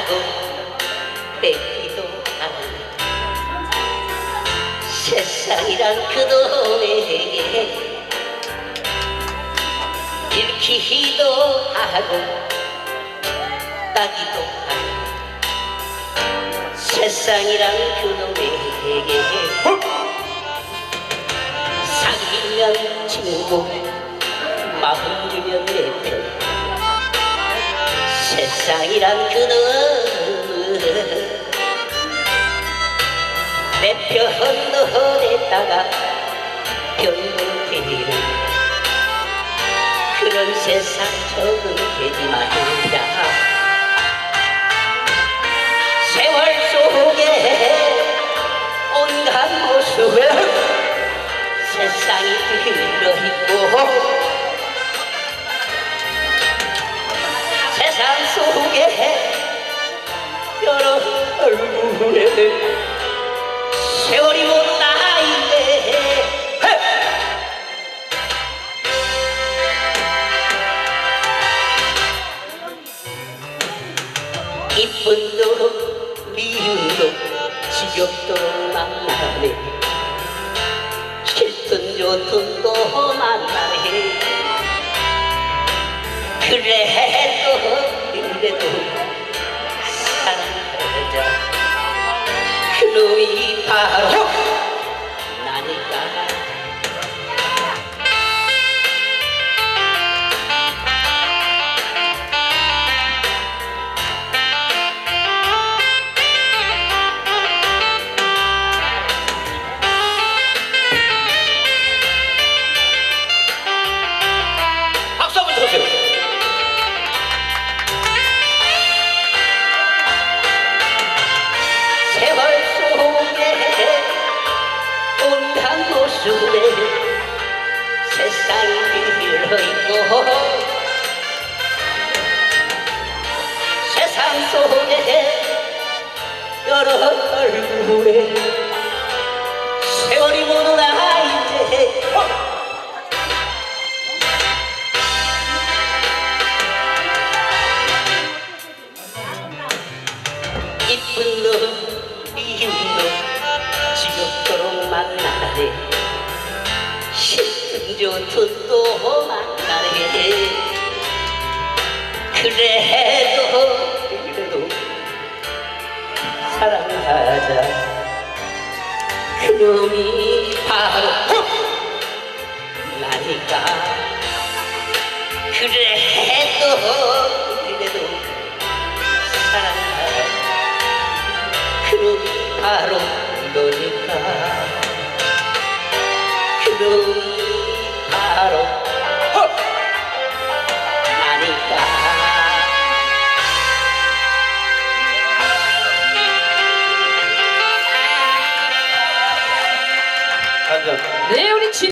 하고 뺏기도 하는 세상이란 그놈에게 읽히기도 하고 따기도 하는 세상이란 그놈에게 사귀면 친구 마음 주면 세상이란 그놈은 내편 너에다가 변호되는 그런 세상 적은 되지 말자 세월 속에 온갖 모습을 세상이 들어있고 이쁜도 미움도 지겹도 만나네 싫든 좋든도 만나네 그래도 그래도 그 모습에 세상이 들어있고 세상 속에 여러 얼굴에 세월이 모두 나 이제 이쁜 놈 미운 놈 지겹도록 만나래 좋든 또 만나래 그래도 그래도 사랑하자. 그놈이 바로 나니까. 그래도 그래도 사랑하자. 그놈이 바로 너니까. 그놈이 바로